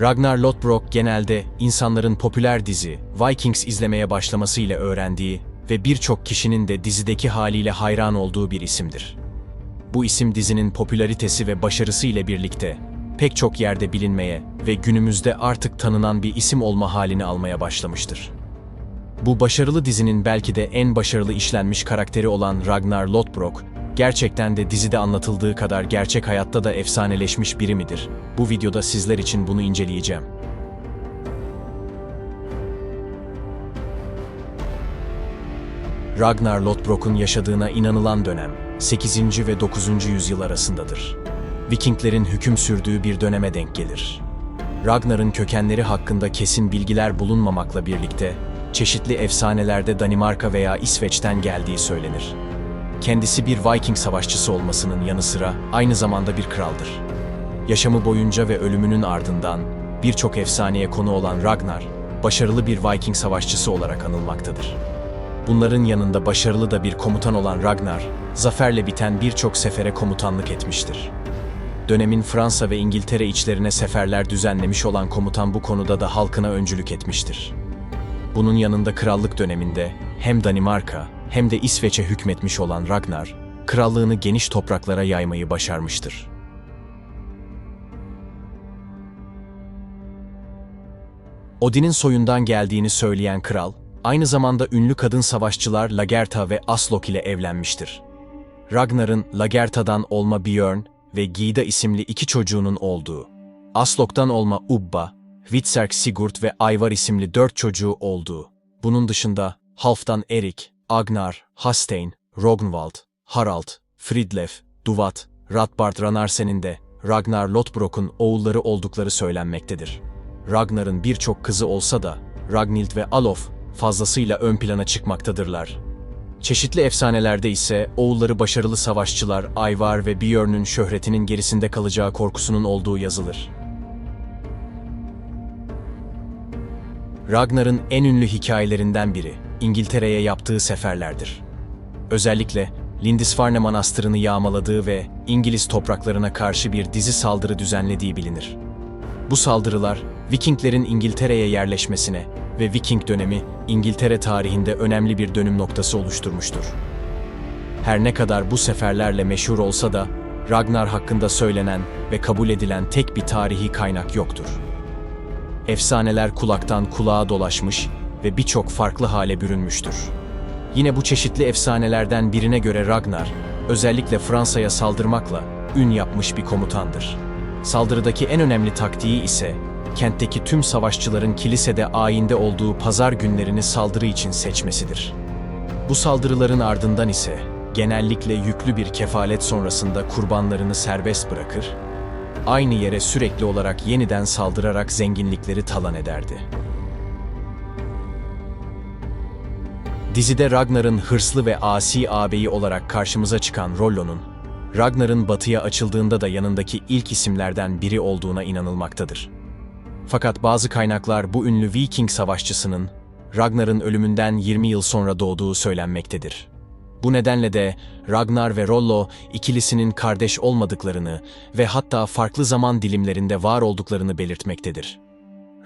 Ragnar Lothbrok genelde insanların popüler dizi Vikings izlemeye başlamasıyla öğrendiği ve birçok kişinin de dizideki haliyle hayran olduğu bir isimdir. Bu isim dizinin popülaritesi ve başarısı ile birlikte pek çok yerde bilinmeye ve günümüzde artık tanınan bir isim olma halini almaya başlamıştır. Bu başarılı dizinin belki de en başarılı işlenmiş karakteri olan Ragnar Lothbrok, gerçekten de dizide anlatıldığı kadar gerçek hayatta da efsaneleşmiş biri midir? Bu videoda sizler için bunu inceleyeceğim. Ragnar Lothbrok'un yaşadığına inanılan dönem 8. ve 9. yüzyıl arasındadır. Vikinglerin hüküm sürdüğü bir döneme denk gelir. Ragnar'ın kökenleri hakkında kesin bilgiler bulunmamakla birlikte çeşitli efsanelerde Danimarka veya İsveç'ten geldiği söylenir. Kendisi bir Viking savaşçısı olmasının yanı sıra aynı zamanda bir kraldır. Yaşamı boyunca ve ölümünün ardından birçok efsaneye konu olan Ragnar, başarılı bir Viking savaşçısı olarak anılmaktadır. Bunların yanında başarılı da bir komutan olan Ragnar, zaferle biten birçok sefere komutanlık etmiştir. Dönemin Fransa ve İngiltere içlerine seferler düzenlemiş olan komutan bu konuda da halkına öncülük etmiştir. Bunun yanında krallık döneminde hem Danimarka hem de İsveç'e hükmetmiş olan Ragnar, krallığını geniş topraklara yaymayı başarmıştır. Odin'in soyundan geldiğini söyleyen kral, aynı zamanda ünlü kadın savaşçılar Lagertha ve Aslok ile evlenmiştir. Ragnar'ın Lagertha'dan olma Björn ve Gida isimli iki çocuğunun olduğu, Aslok'tan olma Ubba, Hvitserk Sigurd ve Ayvar isimli dört çocuğu olduğu, bunun dışında Halfdan Erik, Agnar, Hastein, Rognvald, Harald, Fridlef, Duvat, Radbard Ranarsen'in de Ragnar Lothbrok'un oğulları oldukları söylenmektedir. Ragnar'ın birçok kızı olsa da Ragnhild ve Alof fazlasıyla ön plana çıkmaktadırlar. Çeşitli efsanelerde ise oğulları başarılı savaşçılar Ayvar ve Björn'ün şöhretinin gerisinde kalacağı korkusunun olduğu yazılır. Ragnar'ın en ünlü hikayelerinden biri İngiltere'ye yaptığı seferlerdir. Özellikle Lindisfarne Manastırı'nı yağmaladığı ve İngiliz topraklarına karşı bir dizi saldırı düzenlediği bilinir. Bu saldırılar Vikinglerin İngiltere'ye yerleşmesine ve Viking dönemi İngiltere tarihinde önemli bir dönüm noktası oluşturmuştur. Her ne kadar bu seferlerle meşhur olsa da Ragnar hakkında söylenen ve kabul edilen tek bir tarihi kaynak yoktur. Efsaneler kulaktan kulağa dolaşmış ve birçok farklı hale bürünmüştür. Yine bu çeşitli efsanelerden birine göre Ragnar, özellikle Fransa'ya saldırmakla ün yapmış bir komutandır. Saldırıdaki en önemli taktiği ise kentteki tüm savaşçıların kilisede ayinde olduğu pazar günlerini saldırı için seçmesidir. Bu saldırıların ardından ise genellikle yüklü bir kefalet sonrasında kurbanlarını serbest bırakır, aynı yere sürekli olarak yeniden saldırarak zenginlikleri talan ederdi. Dizide Ragnar'ın hırslı ve asi ağabeyi olarak karşımıza çıkan Rollo'nun, Ragnar'ın batıya açıldığında da yanındaki ilk isimlerden biri olduğuna inanılmaktadır. Fakat bazı kaynaklar bu ünlü Viking savaşçısının Ragnar'ın ölümünden 20 yıl sonra doğduğu söylenmektedir. Bu nedenle de Ragnar ve Rollo ikilisinin kardeş olmadıklarını ve hatta farklı zaman dilimlerinde var olduklarını belirtmektedir.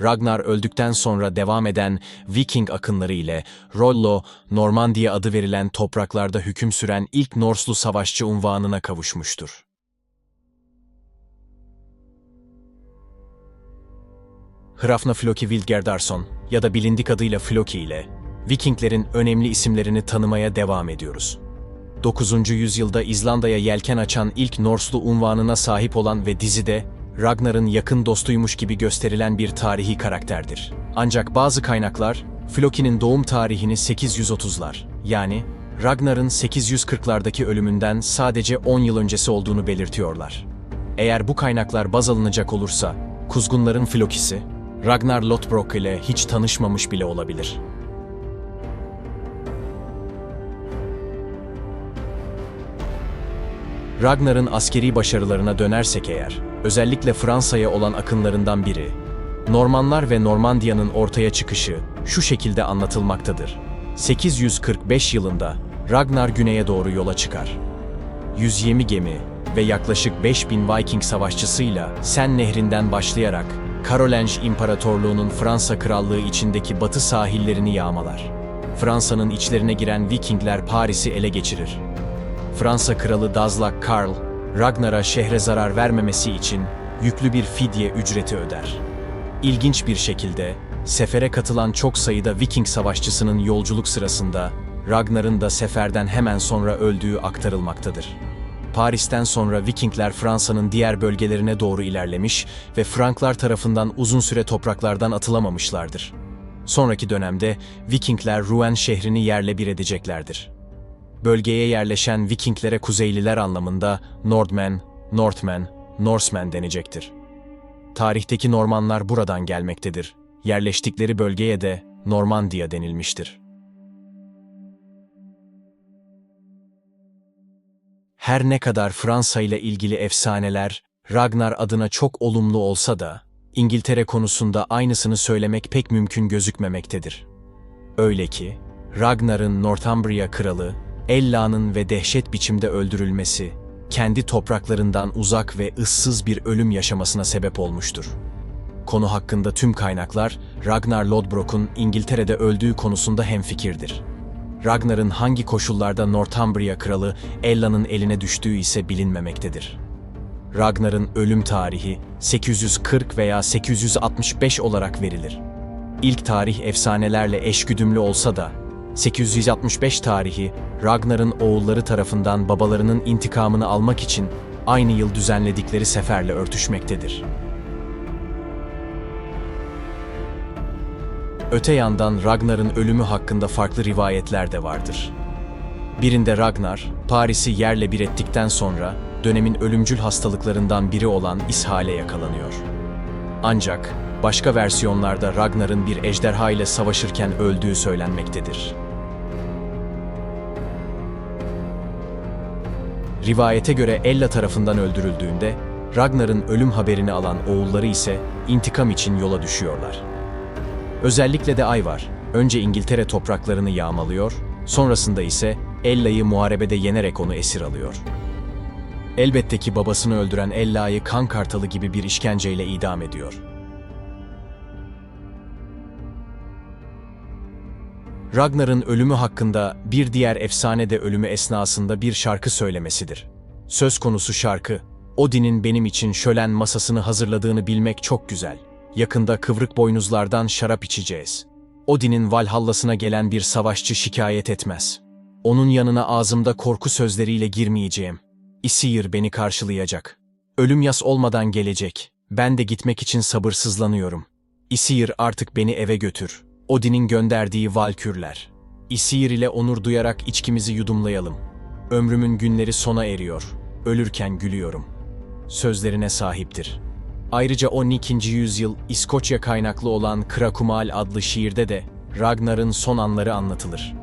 Ragnar öldükten sonra devam eden Viking akınları ile Rollo, Normandiya adı verilen topraklarda hüküm süren ilk Norslu savaşçı unvanına kavuşmuştur. Hrafna Floki Wildgerdarsson ya da bilindik adıyla Floki ile Vikinglerin önemli isimlerini tanımaya devam ediyoruz. 9. yüzyılda İzlanda'ya yelken açan ilk Norslu unvanına sahip olan ve dizide Ragnar'ın yakın dostuymuş gibi gösterilen bir tarihi karakterdir. Ancak bazı kaynaklar Floki'nin doğum tarihini 830'lar yani Ragnar'ın 840'lardaki ölümünden sadece 10 yıl öncesi olduğunu belirtiyorlar. Eğer bu kaynaklar baz alınacak olursa Kuzgunların Floki'si Ragnar Lothbrok ile hiç tanışmamış bile olabilir. Ragnar'ın askeri başarılarına dönersek eğer, özellikle Fransa'ya olan akınlarından biri, Normanlar ve Normandiya'nın ortaya çıkışı şu şekilde anlatılmaktadır. 845 yılında Ragnar güneye doğru yola çıkar. 120 gemi ve yaklaşık 5000 Viking savaşçısıyla Sen Nehri'nden başlayarak Karolinj İmparatorluğu'nun Fransa Krallığı içindeki batı sahillerini yağmalar. Fransa'nın içlerine giren Vikingler Paris'i ele geçirir. Fransa Kralı Dazlak Karl, Ragnar'a şehre zarar vermemesi için yüklü bir fidye ücreti öder. İlginç bir şekilde, sefere katılan çok sayıda Viking savaşçısının yolculuk sırasında Ragnar'ın da seferden hemen sonra öldüğü aktarılmaktadır. Paris'ten sonra Vikingler Fransa'nın diğer bölgelerine doğru ilerlemiş ve Franklar tarafından uzun süre topraklardan atılamamışlardır. Sonraki dönemde Vikingler Rouen şehrini yerle bir edeceklerdir. Bölgeye yerleşen Vikinglere Kuzeyliler anlamında Nordmen, Northmen, Norsemen denecektir. Tarihteki Normanlar buradan gelmektedir. Yerleştikleri bölgeye de Normandiya denilmiştir. Her ne kadar Fransa ile ilgili efsaneler Ragnar adına çok olumlu olsa da İngiltere konusunda aynısını söylemek pek mümkün gözükmemektedir. Öyle ki Ragnar'ın Northumbria kralı Ella'nın ve dehşet biçimde öldürülmesi kendi topraklarından uzak ve ıssız bir ölüm yaşamasına sebep olmuştur. Konu hakkında tüm kaynaklar Ragnar Lodbrok'un İngiltere'de öldüğü konusunda hemfikirdir. Ragnar'ın hangi koşullarda Northumbria kralı Ella'nın eline düştüğü ise bilinmemektedir. Ragnar'ın ölüm tarihi 840 veya 865 olarak verilir. İlk tarih efsanelerle eşgüdümlü olsa da 865 tarihi Ragnar'ın oğulları tarafından babalarının intikamını almak için aynı yıl düzenledikleri seferle örtüşmektedir. Öte yandan Ragnar'ın ölümü hakkında farklı rivayetler de vardır. Birinde Ragnar, Paris'i yerle bir ettikten sonra dönemin ölümcül hastalıklarından biri olan ishale yakalanıyor. Ancak başka versiyonlarda Ragnar'ın bir ejderha ile savaşırken öldüğü söylenmektedir. Rivayete göre Ella tarafından öldürüldüğünde Ragnar'ın ölüm haberini alan oğulları ise intikam için yola düşüyorlar. Özellikle de Ayvar, önce İngiltere topraklarını yağmalıyor, sonrasında ise Ella'yı muharebede yenerek onu esir alıyor. Elbette ki babasını öldüren Ella'yı kan kartalı gibi bir işkenceyle idam ediyor. Ragnar'ın ölümü hakkında bir diğer efsane de ölümü esnasında bir şarkı söylemesidir. Söz konusu şarkı, Odin'in benim için şölen masasını hazırladığını bilmek çok güzel. Yakında kıvrık boynuzlardan şarap içeceğiz. Odin'in Valhallasına gelen bir savaşçı şikayet etmez. Onun yanına ağzımda korku sözleriyle girmeyeceğim. Isir beni karşılayacak. Ölüm yas olmadan gelecek. Ben de gitmek için sabırsızlanıyorum. Isir artık beni eve götür. Odin'in gönderdiği valkürler. Isir ile onur duyarak içkimizi yudumlayalım. Ömrümün günleri sona eriyor. Ölürken gülüyorum. Sözlerine sahiptir. Ayrıca 12. yüzyıl İskoçya kaynaklı olan Krakumal adlı şiirde de Ragnar'ın son anları anlatılır.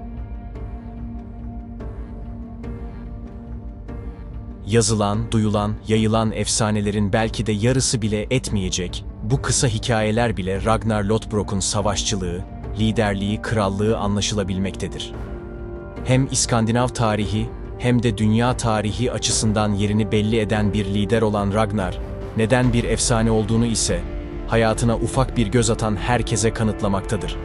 Yazılan, duyulan, yayılan efsanelerin belki de yarısı bile etmeyecek, bu kısa hikayeler bile Ragnar Lothbrok'un savaşçılığı, liderliği, krallığı anlaşılabilmektedir. Hem İskandinav tarihi hem de dünya tarihi açısından yerini belli eden bir lider olan Ragnar, neden bir efsane olduğunu ise hayatına ufak bir göz atan herkese kanıtlamaktadır.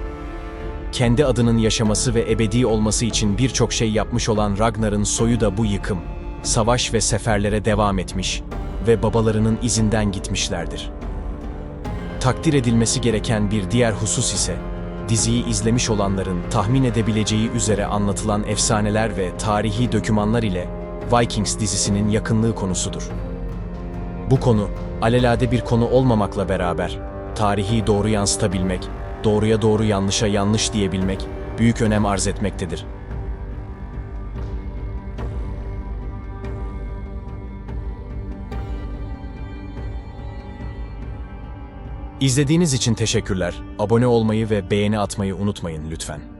Kendi adının yaşaması ve ebedi olması için birçok şey yapmış olan Ragnar'ın soyu da bu yıkım, savaş ve seferlere devam etmiş ve babalarının izinden gitmişlerdir. Takdir edilmesi gereken bir diğer husus ise, diziyi izlemiş olanların tahmin edebileceği üzere anlatılan efsaneler ve tarihi dokümanlar ile Vikings dizisinin yakınlığı konusudur. Bu konu, alelade bir konu olmamakla beraber, tarihi doğru yansıtabilmek, doğruya doğru yanlışa yanlış diyebilmek, büyük önem arz etmektedir. İzlediğiniz için teşekkürler. Abone olmayı ve beğeni atmayı unutmayın lütfen.